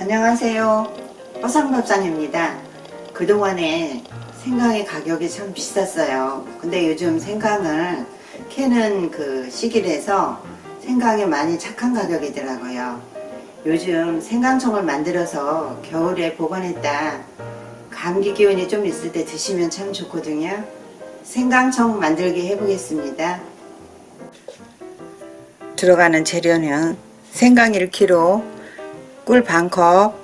안녕하세요. 허상밥상입니다. 그동안에 생강의 가격이 참 비쌌어요. 근데 요즘 생강을 캐는 그 시기라서 생강이 많이 착한 가격이더라고요. 요즘 생강청을 만들어서 겨울에 보관했다 감기 기운이 좀 있을 때 드시면 참 좋거든요. 생강청 만들기 해보겠습니다. 들어가는 재료는 생강 1kg, 꿀 반컵,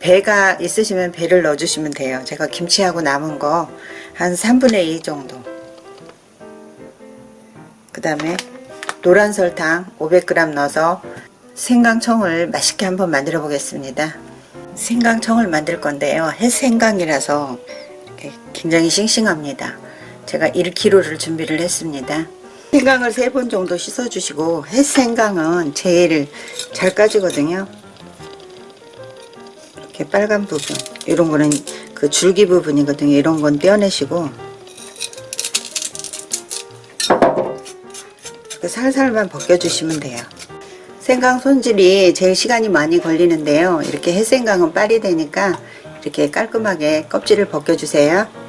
배가 있으시면 배를 넣어주시면 돼요. 제가 김치하고 남은 거 한 3분의 2 정도. 그 다음에 노란 설탕 500g 넣어서 생강청을 맛있게 한번 만들어 보겠습니다. 생강청을 만들 건데요. 햇생강이라서 굉장히 싱싱합니다. 제가 1kg를 준비를 했습니다. 생강을 3번 정도 씻어주시고 햇생강은 제일 잘 까지거든요. 이렇게 빨간 부분 이런 거는 그 줄기 부분이거든요. 이런 건 떼어내시고 살살만 벗겨주시면 돼요. 생강 손질이 제일 시간이 많이 걸리는데요. 이렇게 햇생강은 빨이 되니까 이렇게 깔끔하게 껍질을 벗겨주세요.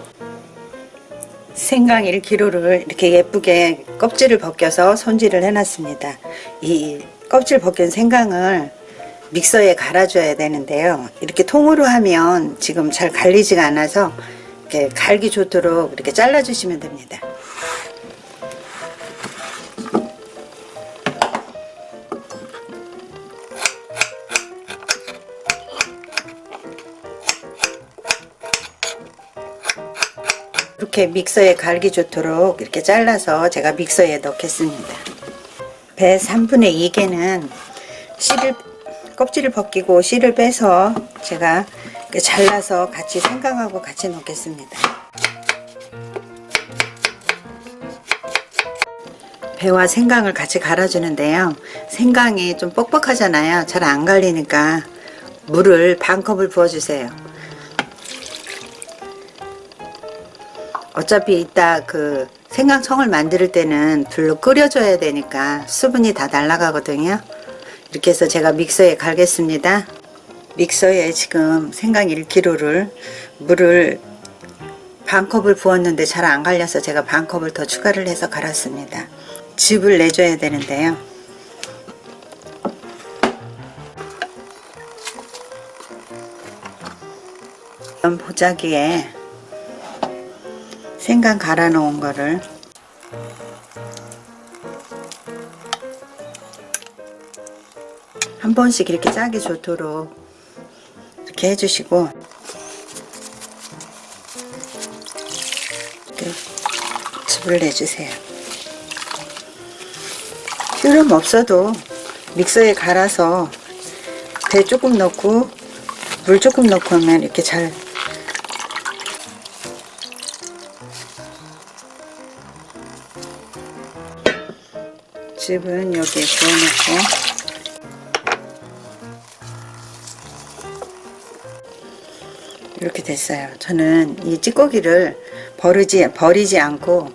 생강 1kg를 이렇게 예쁘게 껍질을 벗겨서 손질을 해놨습니다. 이 껍질 벗긴 생강을 믹서에 갈아줘야 되는데요. 이렇게 통으로 하면 지금 잘 갈리지가 않아서 이렇게 갈기 좋도록 이렇게 잘라주시면 됩니다. 이렇게 믹서에 갈기 좋도록 이렇게 잘라서 제가 믹서에 넣겠습니다. 배 3분의 2개는 씨를 껍질을 벗기고 씨를 빼서 제가 잘라서 같이 생강하고 같이 넣겠습니다. 배와 생강을 같이 갈아주는데요. 생강이 좀 뻑뻑하잖아요. 잘 안 갈리니까 물을 반 컵을 부어주세요. 어차피 이따 그 생강청을 만들 때는 불로 끓여줘야 되니까 수분이 다 날아가거든요. 이렇게 해서 제가 믹서에 갈겠습니다. 믹서에 지금 생강 1kg를 물을 반 컵을 부었는데 잘 안 갈려서 제가 반 컵을 더 추가를 해서 갈았습니다. 즙을 내줘야 되는데요. 보자기에 생강 갈아 놓은 거를 한 번씩 이렇게 짜기 좋도록 이렇게 해주시고 이렇게 즙을 내주세요. 필요는 없어도 믹서에 갈아서 배 조금 넣고 물 조금 넣고 하면 이렇게 잘 즙은 여기에 부어놓고 이렇게 됐어요. 저는 이 찌꺼기를 버리지, 버리지 않고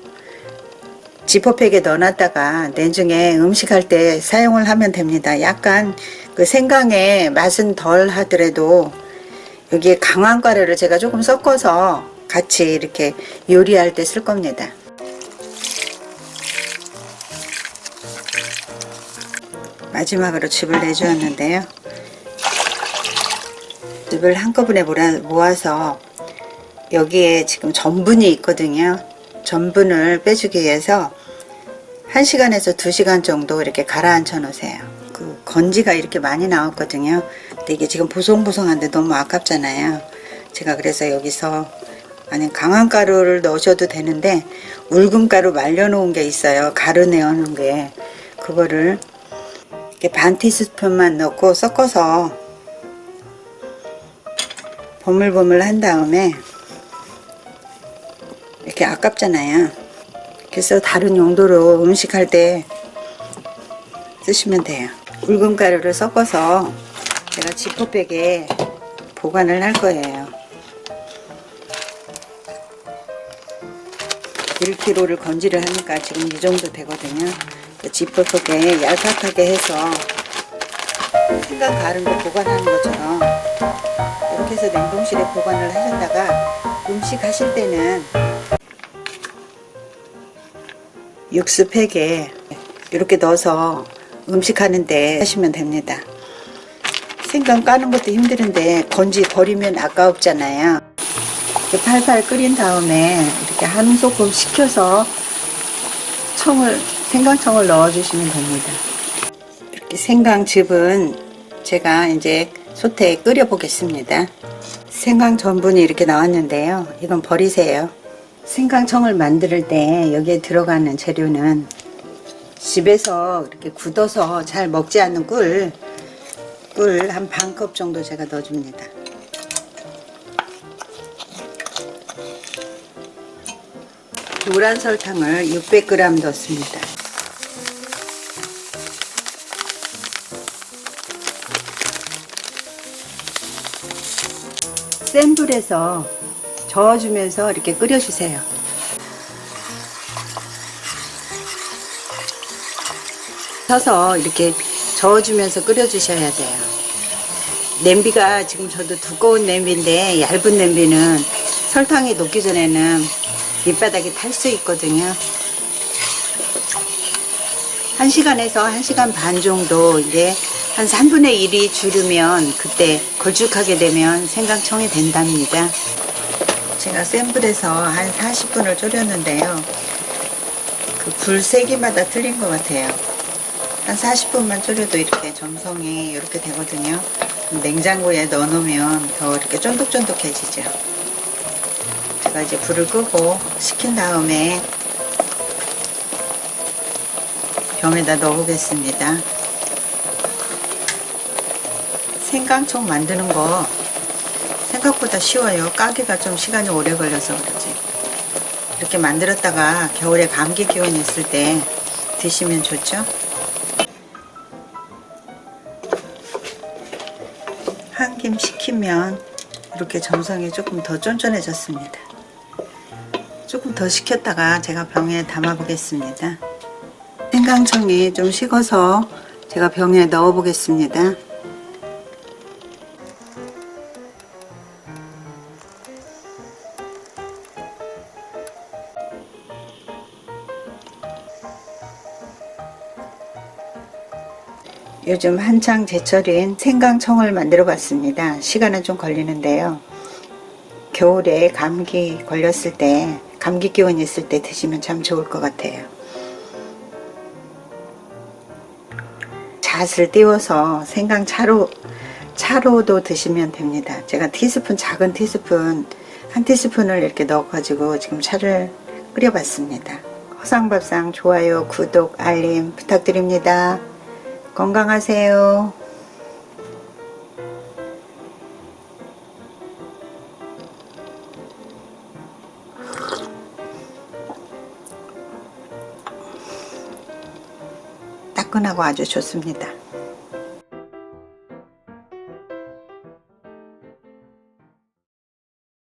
지퍼백에 넣어놨다가 내중에 음식할 때 사용을 하면 됩니다. 약간 그 생강의 맛은 덜 하더라도 여기에 강황가루를 제가 조금 섞어서 같이 이렇게 요리할 때 쓸 겁니다. 마지막으로 즙을 내주었는데요. 즙을 한꺼번에 모아서 여기에 지금 전분이 있거든요. 전분을 빼주기 위해서 1시간에서 2시간 정도 이렇게 가라앉혀 놓으세요. 그 건지가 이렇게 많이 나왔거든요. 근데 이게 지금 보송보송한데 너무 아깝잖아요. 제가 그래서 여기서 아니 강황 가루를 넣으셔도 되는데 울금가루 말려놓은 게 있어요. 가루 내어놓은 게 그거를 이렇게 반 티스푼만 넣고 섞어서 버물버물 한 다음에 이렇게 아깝잖아요. 그래서 다른 용도로 음식할 때 쓰시면 돼요. 굵은 가루를 섞어서 제가 지퍼백에 보관을 할 거예요. 1kg를 건지를 하니까 지금 이 정도 되거든요. 지퍼백에 얄팍하게 해서 생강 가른 거 보관하는 것처럼 이렇게 해서 냉동실에 보관을 하셨다가 음식 하실 때는 육수 팩에 이렇게 넣어서 음식 하는데 하시면 됩니다. 생강 까는 것도 힘드는데 건지 버리면 아까웠잖아요. 이렇게 팔팔 끓인 다음에 이렇게 한 소금 식혀서 청을 생강청을 넣어주시면 됩니다. 이렇게 생강즙은 제가 이제 솥에 끓여 보겠습니다. 생강 전분이 이렇게 나왔는데요. 이건 버리세요. 생강청을 만들 때 여기에 들어가는 재료는 집에서 이렇게 굳어서 잘 먹지 않는 꿀, 꿀 한 반 컵 정도 제가 넣어줍니다. 노란 설탕을 600g 넣습니다. 센 불에서 저어주면서 이렇게 끓여주세요. 서서 이렇게 저어주면서 끓여주셔야 돼요. 냄비가 지금 저도 두꺼운 냄비인데 얇은 냄비는 설탕이 녹기 전에는 밑바닥이 탈 수 있거든요. 1시간에서 1시간 반 정도 이제 한 3분의 1이 줄으면 그때 걸쭉하게 되면 생강청이 된답니다. 제가 센 불에서 한 40분을 졸였는데요. 그 불 세기마다 틀린 것 같아요. 한 40분만 졸여도 이렇게 점성이 이렇게 되거든요. 냉장고에 넣어놓으면 더 이렇게 쫀득쫀득해지죠. 제가 이제 불을 끄고 식힌 다음에 병에다 넣어보겠습니다. 생강청 만드는 거 생각보다 쉬워요. 까기가 좀 시간이 오래 걸려서 그러지. 이렇게 만들었다가 겨울에 감기 기운 있을 때 드시면 좋죠. 한 김 식히면 이렇게 점성이 조금 더 쫀쫀해졌습니다. 조금 더 식혔다가 제가 병에 담아 보겠습니다. 생강청이 좀 식어서 제가 병에 넣어 보겠습니다. 요즘 한창 제철인 생강청을 만들어 봤습니다. 시간은 좀 걸리는데요. 겨울에 감기 걸렸을 때, 감기 기운 있을 때 드시면 참 좋을 것 같아요. 잣을 띄워서 생강 차로, 차로도 드시면 됩니다. 제가 티스푼, 작은 티스푼, 한 티스푼을 이렇게 넣어가지고 지금 차를 끓여봤습니다. 허상밥상 좋아요, 구독, 알림 부탁드립니다. 건강하세요. 따끈하고 아주 좋습니다.